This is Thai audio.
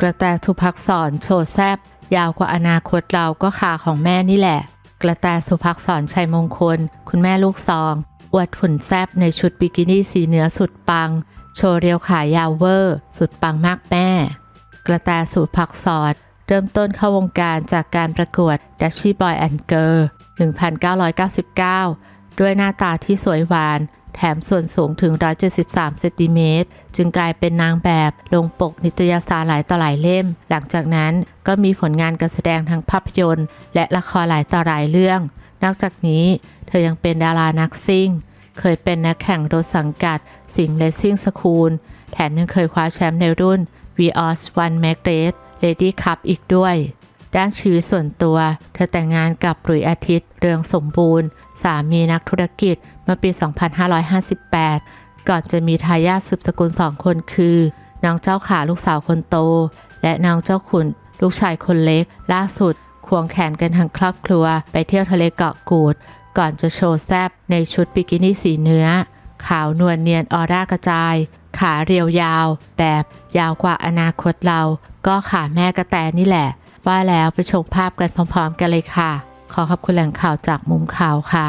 กระแตสุภักษรโชว์แซบยาวกว่าอนาคตเราก็ขาของแม่นี่แหละ กระแตสุภักษรชัยมงคล คุณแม่ลูกซองอวดหุ่นแซบในชุดบิกินี่สีเนื้อสุดปัง โชว์เรียวขายาวเวอร์ สุดปังมากแม่ กระแตสุภักษรเริ่มต้นเข้าวงการจากการประกวด d a s h y Boy and Girl 1999 ด้วยหน้าตาที่สวยหวาน แถมส่วนสูงถึง 173 เซนติเมตร จึงกลายเป็นนางแบบ ลงปกนิตยสารหลายต่อหลายเล่ม หลังจากนั้นก็มีผลงานการแสดงทางภาพยนตร์ และละครหลายต่อหลายเรื่อง นอกจากนี้ เธอยังเป็นดารานักซิ่ง เคยเป็นนักแข่งรถสังกัด สิงห์เลสซิ่งสคูล แถมยังเคยคว้าแชมป์ในรุ่น v o s 1 m a g r a t Lady Cup อีกด้วย ด้านชีวิตส่วนตัว เธอแต่งงานกับหลุยอาทิตย์ เรืองสมบูรณ์ สามีนักธุรกิจเมื่อปี 2558 ก่อนจะมีทายาทสืบสกุลสองคนคือ น้องเจ้าขาลูกสาวคนโต และน้องเจ้าขุน ลูกชายคนเล็ก ล่าสุด ควงแขนกันทั้งครอบครัว ไปเที่ยวทะเลเกาะกูด ก่อนจะโชว์แซบในชุดบิกินี่สีเนื้อ ขาวนวลเนียนออร่ากระจาย ขาเรียวยาว แบบยาวกว่าอนาคตเรา ก็ขาแม่กระแตนี่แหละ ว่าแล้วไปชมภาพกันพร้อมๆกันเลยค่ะ ขอขอบคุณแหล่งข่าวจากมุมข่าวค่ะ